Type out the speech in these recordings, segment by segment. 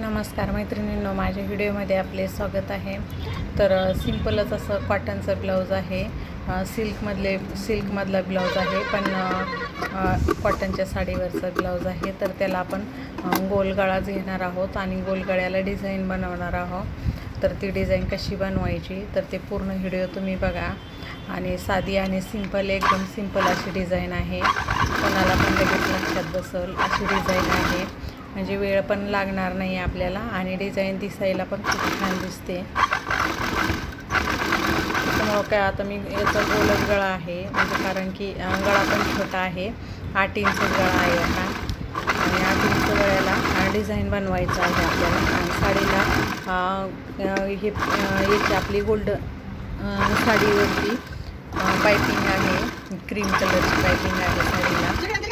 नमस्कार मैत्रिणींनो माझ्या व्हिडिओमध्ये आपले स्वागत आहे. तर सिम्पलच असं कॉटनचं ब्लाऊज आहे. सिल्कमधले सिल्कमधला ब्लाऊज आहे पण कॉटनच्या साडीवरचा ब्लाऊज आहे. तर त्याला आपण गोलगळाच घेणार आहोत आणि गोलगळ्याला डिझाईन बनवणार आहोत. तर ती डिझाईन कशी बनवायची तर ते पूर्ण व्हिडिओ तुम्ही बघा. आणि साधी आणि सिंपल एकदम सिंपल अशी डिझाईन आहे. कोणाला पण लगेच लक्षात बसल अशी डिझाईन आहे. म्हणजे वेळ पण लागणार नाही आपल्याला आणि डिझाईन दिसायला पण खूप छान दिसते. त्यामुळं काय आता मी याचा गोलच गळा आहे म्हणजे कारण की गळा पण छोटा आहे. आठ इंच गळा आहे हा आणि आठ इंच गळ्याला डिझाईन बनवायचं आहे आपल्याला. आणि साडीला हे याची आपली गोल्ड साडीवरती पायपिंग आहे. क्रीम कलरची पायपिंग आहे साडीला.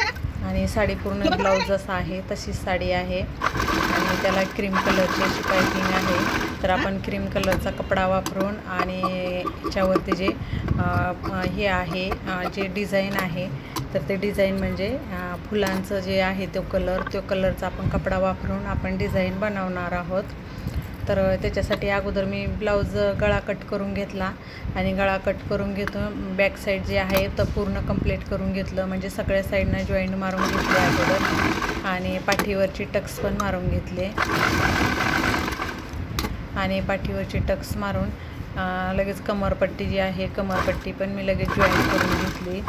आणि साडी पूर्ण ब्लाऊज जसा आहे तशीच साडी आहे. आणि त्याला क्रीम कलरची अशी पायपिंग आहे. तर आपण क्रीम कलरचा कपडा वापरून आणि याच्यावरती जे हे आहे जे डिझाईन आहे तर ते डिझाईन म्हणजे फुलांचं जे आहे तो कलर तो कलरचा आपण कपडा वापरून आपण डिझाईन बनवणार आहोत. तर त्याच्यासाठी अगोदर मी ब्लाऊज गळा कट करून घेतला आणि गळा कट करून घेतो. बॅक साईड जे आहे तर पूर्ण कंप्लीट करून घेतलं. म्हणजे सगळ्या साईडनं जॉईंट मारून घेतले अगोदर. आणि पाठीवरची टक्स पण मारून घेतले. आणि पाठीवरची टक्स मारून लगेच कमरपट्टी जी आहे कमरपट्टी पण मी लगेच जॉईंट करून घेतली.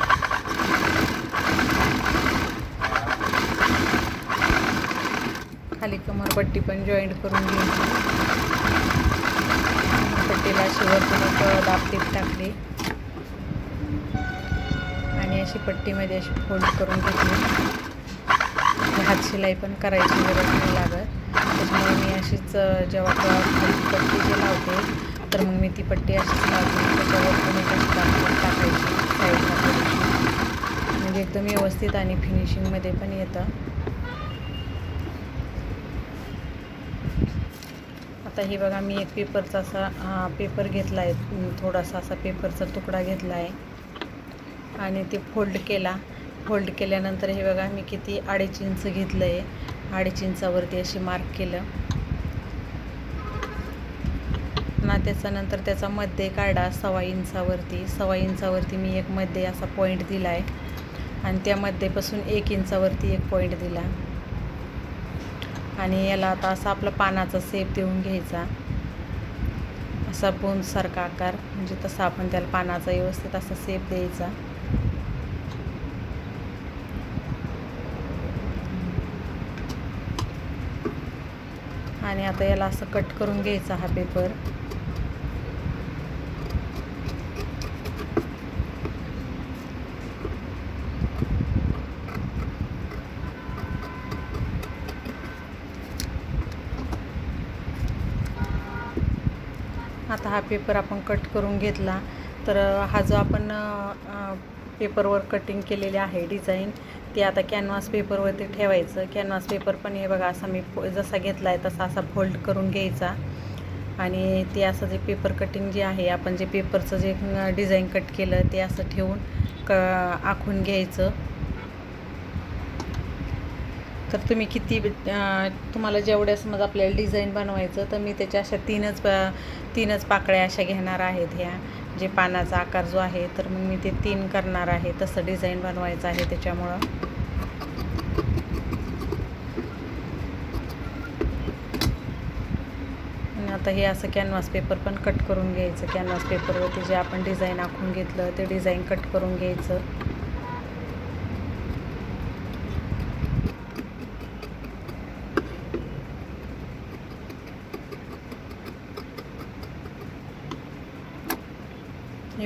खाली कमरपट्टी पण जॉईंट करून घेतली. पट्टीला अशी वरतून दाबटीप टाकली. आणि अशी पट्टीमध्ये अशी फोल्ड करून घेतली. हात शिलाई पण करायची गरज नाही लागत. त्याच्यामुळे मी अशीच जेव्हा पट्टी जी लावते तर मग मी ती पट्टी अशीच लावते. त्याच्यावर तुम्ही कशी टाकायची साईडला म्हणजे एकदम व्यवस्थित आणि फिनिशिंगमध्ये पण येतं. आता हे बघा मी एक पेपरचा असा पेपर घेतला आहे थोडासा असा पेपरचा तुकडा घेतला आहे आणि ते फोल्ड केला. फोल्ड केल्यानंतर हे बघा मी किती अडीच इंच घेतलं आहे अडीच इंचावरती अशी मार्क केलं. ना त्याच्यानंतर त्याचा मध्ये काढा सव्वा इंचावरती. सव्वा इंचावरती मी एक मध्ये असा पॉईंट दिला आहे आणि त्या मध्येपासून एक इंचावरती एक पॉईंट दिला. आणि याला आता असा आपला पानाचा सेप देऊन घ्यायचा. असा बोंदसारखा आकार म्हणजे तसा आपण त्याला पानाचा व्यवस्थित असा सेप द्यायचा. आणि आता याला असं कट करून घ्यायचा हा पेपर आता हा पेपर आपण कट करून घेतला. तर हा जो आपण पेपरवर कटिंग केलेली आहे डिझाईन ते आता कॅनव्हास पेपरवरती ठेवायचं. कॅनव्हास पेपर पण हे बघा असा मी फो- जसा घेतला आहे तसा असा फोल्ड करून घ्यायचा. आणि ते असं जे पेपर कटिंग जे आहे आपण जे पेपरचं जे डिझाईन कट केलं ते असं ठेवून क आखून घ्यायचं. तर तुम्ही किती तुम्हाला जेवढ्या समज आपल्याला डिझाईन बनवायचं तर मी त्याच्या अशा तीनच तीनच पाकळ्या अशा घेणार आहेत ह्या. जे पानाचा आकार जो आहे तर मग मी ते तीन करणार आहे. तसं डिझाईन बनवायचं आहे त्याच्यामुळं. आणि आता हे असं कॅनव्हास पेपर पण कट करून घ्यायचं. कॅनव्हास पेपरवरती जे आपण डिझाईन आखून घेतलं ते डिझाईन कट करून घ्यायचं.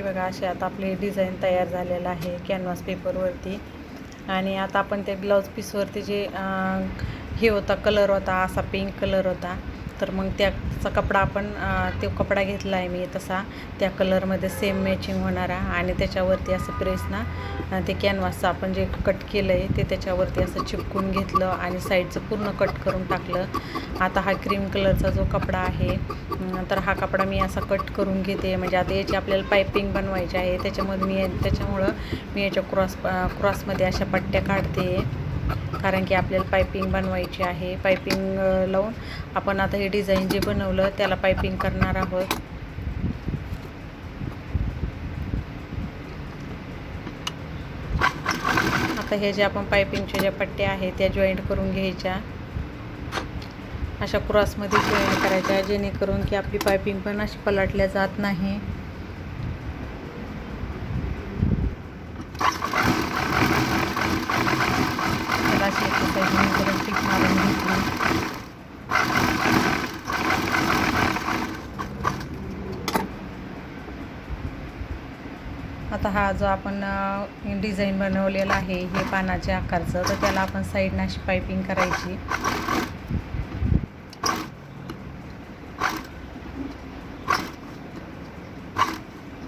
हे बघा असे आता आपले डिझाईन तयार झालेलं आहे कॅनव्हास पेपरवरती आणि आता आपण ते ब्लाऊज पीसवरती जे हे होता कलर होता असा पिंक कलर होता तर मग त्या त्याचा कपडा आपण तो कपडा घेतला आहे मी तसा. त्या कलरमध्ये सेम मॅचिंग होणारा आणि त्याच्यावरती असं प्रेस ना ते कॅनव्हासचं आपण जे कट केलं आहे ते त्याच्यावरती असं चिपकून घेतलं आणि साईडचं पूर्ण कट करून टाकलं. आता हा क्रीम कलरचा जो कपडा आहे तर हा कपडा मी असा कट करून घेते. म्हणजे आता याची आपल्याला पायपिंग बनवायची आहे. त्याच्यामध्ये मी त्याच्यामुळं मी याच्या क्रॉस क्रॉसमध्ये अशा पट्ट्या काढते. कारण की आपल्याला पायपिंग बनवायची आहे. पायपिंग लावून आपण आता हे डिझाईन जे बनवलं त्याला पायपिंग करणार आहोत. आता हे जे आपण पायपिंगच्या ज्या पट्ट्या आहेत त्या जॉईंट करून घ्यायच्या. अशा क्रॉसमध्ये जॉईंट करायच्या जेणेकरून की आपली पायपिंग पण अशी पलटल्या जात नाही त्याला अशी एक्सरसाइज करून टिक मारून घेतली आता हा जो आपण डिझाईन बनवलेला आहे हे पानाच्या आकारचं तर त्याला आपण साईडनं अशी पायपिंग करायची.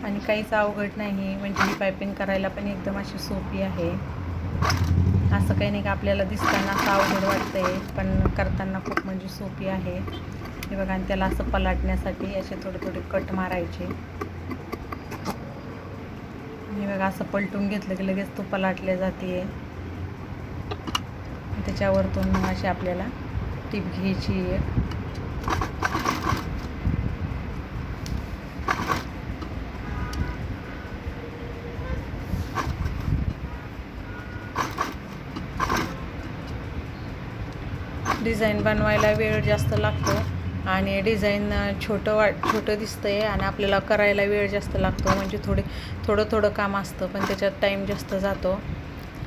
आणि काहीच अवघड नाही म्हणजे ही पायपिंग करायला पण एकदम अशी सोपी आहे. असं काही नाही का आपल्याला दिसताना असं अवघड वाटतंय पण करताना खूप म्हणजे सोपी आहे. हे बघा आणि त्याला असं पलाटण्यासाठी असे थोडे थोडे कट मारायचे. हे बघा असं पलटून घेतलं की लगेच तो पलाटल्या जाते त्याच्यावरतून अशी आपल्याला टीप घ्यायची आहे. डिझाईन बनवायला वेळ जास्त लागतो. आणि डिझाईन छोटं वाट छोटं दिसतं आहे आणि आपल्याला करायला वेळ जास्त लागतो. म्हणजे थोडे थोडं थोडं काम असतं पण त्याच्यात टाईम जास्त जातो.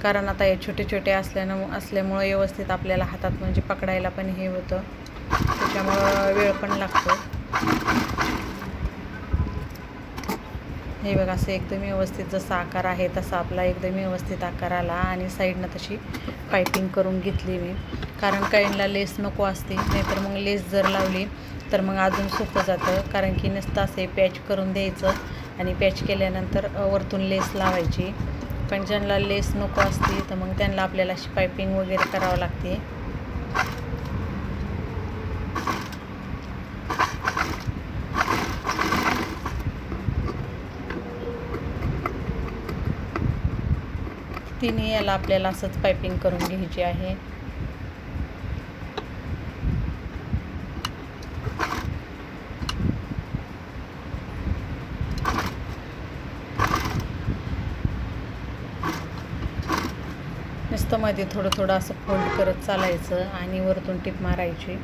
कारण आता हे छोटे छोटे असल्यानं असल्यामुळं व्यवस्थित आपल्याला हातात म्हणजे पकडायला पण हे होतं. त्याच्यामुळं वेळ पण लागतो. हे बघा असं एकदम व्यवस्थित जसा आकार आहे तसा आपला एकदम व्यवस्थित आकार आला आणि साईडनं तशी पायपिंग करून घेतली मी. कारण काहींना लेस नको असते नाहीतर मग लेस जर लावली तर मग अजून सोपं जातं. कारण की नुसतं असे पॅच करून द्यायचं आणि पॅच केल्यानंतर वरतून लेस लावायची. पण ज्यांना लेस नको असते तर मग त्यांना आपल्याला अशी पायपिंग वगैरे करावं लागते. तिने याला आपल्याला असंच पायपिंग करून घ्यायची आहे नुसतं मध्ये थोडं थोडं असं फोल्ड करत चालायचं आणि वरतून टीप मारायची.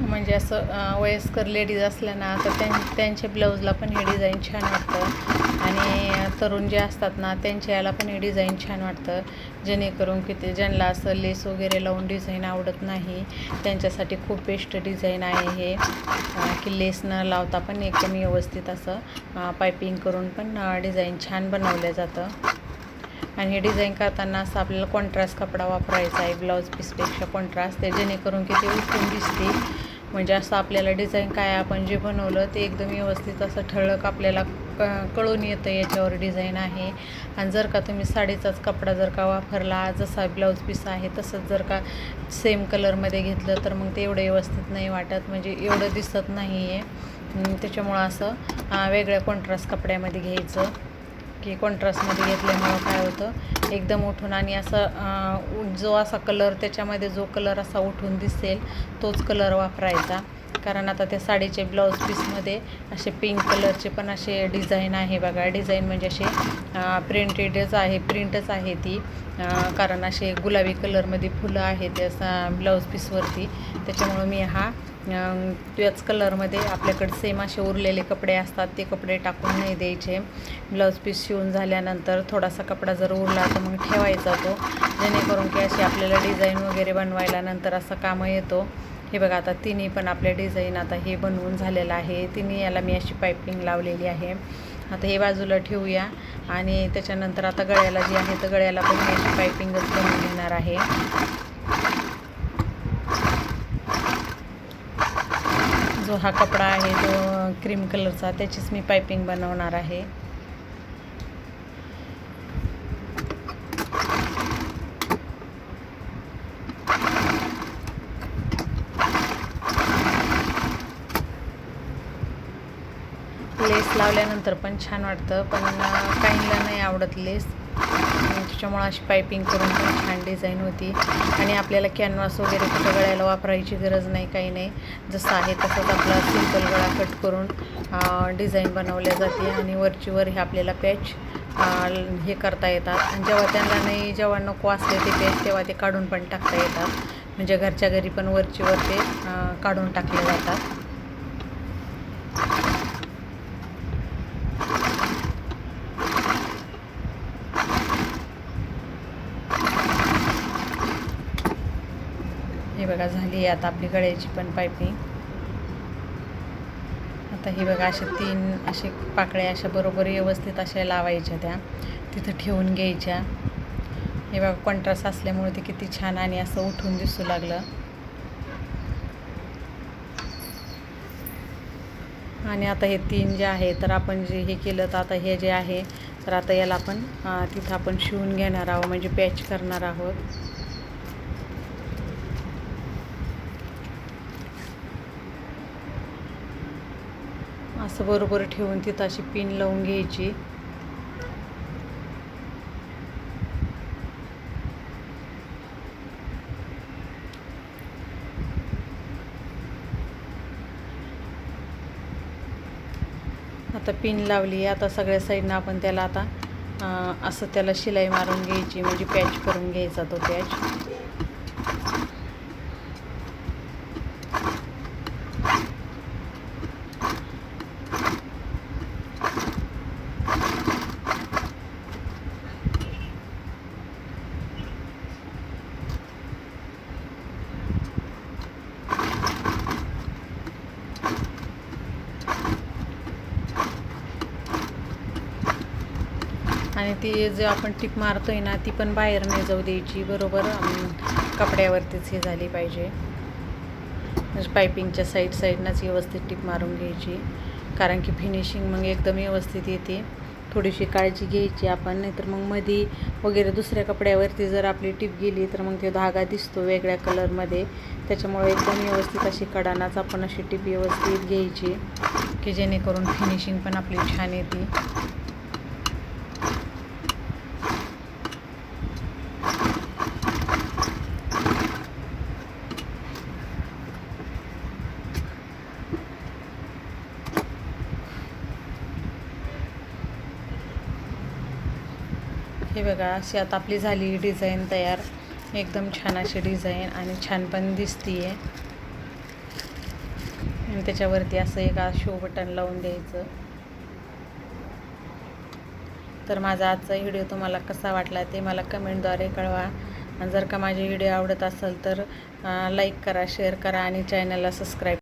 म्हणजे असं वयस्कर लेडीज असल्या ना तर त्यां त्यांच्या ब्लाऊजला पण हे डिझाईन छान वाटतं. आणि तरुण जे असतात ना त्यांच्या याला पण हे डिझाईन छान वाटतं. जेणेकरून की ते ज्यांना असं लेस वगैरे लावून डिझाईन आवडत नाही त्यांच्यासाठी खूप बेस्ट डिझाईन आहे हे. की लेस न लावता पण एकदम व्यवस्थित असं पायपिंग करून पण डिझाईन छान बनवलं जातं. आणि हे डिझाईन करताना असं आपल्याला कॉन्ट्रास्ट कपडा वापरायचा आहे ब्लाऊज पीसपेक्षा कॉन्ट्रास्ट ते जेणेकरून की ते उठून दिसते म्हणजे असं आपल्याला डिझाईन काय आपण जे बनवलं ते एकदम व्यवस्थित असं ठळक आपल्याला क कळून येतं याच्यावर डिझाईन आहे. आणि जर का तुम्ही साडीचाच कपडा जर का वापरला जसा ब्लाऊज पीस आहे तसंच जर का सेम कलरमध्ये घेतलं तर मग ते एवढं व्यवस्थित नाही वाटत. म्हणजे एवढं दिसत नाही आहे त्याच्यामुळं असं वेगळ्या कॉन्ट्रास्ट कपड्यामध्ये घ्यायचं. की कॉन्ट्रास्टमध्ये घेतल्यामुळं काय होतं एकदम उठून आणि असं जो असा कलर त्याच्यामध्ये जो कलर असा उठून दिसेल तोच कलर वापरायचा. कारण आता त्या साडीचे ब्लाऊज पीसमध्ये असे पिंक कलरचे पण असे डिझाईन आहे बघा. डिझाईन म्हणजे असे प्रिंटेडच आहे प्रिंटच आहे ती. कारण असे गुलाबी कलरमध्ये फुलं आहेत असा ब्लाऊज पीसवरती त्याच्यामुळं मी हा त्याच कलरमध्ये आपल्याकडे सेम असे उरलेले कपडे असतात ते कपडे टाकून नाही द्यायचे. ब्लाऊज पीस शिवून झाल्यानंतर थोडासा कपडा जर उरला तर मग ठेवायचा तो. जेणेकरून की अशी आपल्याला डिझाईन वगैरे बनवायला नंतर असं कामं येतो. हे बघा आता तिन्ही पण आपल्या डिझाईन आता हे बनवून झालेलं आहे. तिन्ही याला मी अशी पायपिंग लावलेली आहे. आता हे बाजूला ठेवूया आणि त्याच्यानंतर आता गळ्याला जी आहे तर गळ्याला पण मी अशी पायपिंगच बनवून घेणार आहे. जो हा कपडा आहे तो क्रीम कलरचा त्याचीच मी पायपिंग बनवणार आहे लेस लावल्यानंतर पण छान वाटतं पण काहींना नाही आवडत लेस. त्याच्यामुळं अशी पायपिंग करून पण छान डिझाईन होती. आणि आपल्याला कॅनव्हास वगैरे कुठं गळ्याला वापरायची गरज नाही काही नाही. जसं आहे तसंच आपला सिंपल गळा कट करून डिझाईन बनवल्या जाते. आणि वरची वर हे आपल्याला पॅच हे करता येतात. आणि जेव्हा त्यांना नाही जेव्हा नको असले ते पॅच तेव्हा ते काढून पण टाकता येतात. म्हणजे घरच्या घरी पण वरची वर ते काढून टाकले जातात. हे आहे आता आपली गळ्याची पण पायपिंग. आता हे बघा अशा तीन असे पाकळ्या अशा बरोबर व्यवस्थित अशा लावायच्या त्या. तिथं ठेवून घ्यायच्या. हे बघा कॉन्ट्रास्ट असल्यामुळे ते किती छान आणि असं उठून दिसू लागलं. आणि आता हे तीन जे आहे तर आपण जे हे केलं तर आता हे जे आहे तर आता याला आपण तिथं आपण शिवून घेणार आहोत म्हणजे पॅच करणार आहोत. असं बरोबर ठेवून तिथं अशी पिन लावून घ्यायची. आता पिन लावली आता सगळ्या साईडनं आपण त्याला आता असं त्याला शिलाई मारून घ्यायची म्हणजे पॅच करून घ्यायचा तो पॅच. आणि ती जे आपण टिप मारतोय ना ती पण बाहेर नाही जाऊ द्यायची. बरोबर? कपड्यावरतीच हे झाली पाहिजे. म्हणजे पायपिंगच्या साईड साईडनंच व्यवस्थित टिप मारून घ्यायची. कारण की फिनिशिंग मग एकदम व्यवस्थित येते. थोडीशी काळजी घ्यायची आपण. नाहीतर मग मधी वगैरे दुसऱ्या कपड्यावरती जर आपली टिप गेली तर मग ते धागा दिसतो वेगळ्या कलरमध्ये त्याच्यामुळे एकदम व्यवस्थित अशी कडानाच आपण अशी टिप व्यवस्थित घ्यायची की जेणेकरून फिनिशिंग पण आपली छान येते. हे बघा अशी आता आपली झाली डिझाईन तयार. एकदम छान अशी डिझाईन आणि छान पण दिसती आहे आणि त्याच्यावरती असं एक शो बटन लावून द्यायचं. तर माझा आजचा व्हिडिओ तुम्हाला कसा वाटला ते मला कमेंटद्वारे कळवा. आणि जर का माझे व्हिडिओ आवडत असेल तर लाईक करा शेअर करा आणि चॅनलला सबस्क्राईब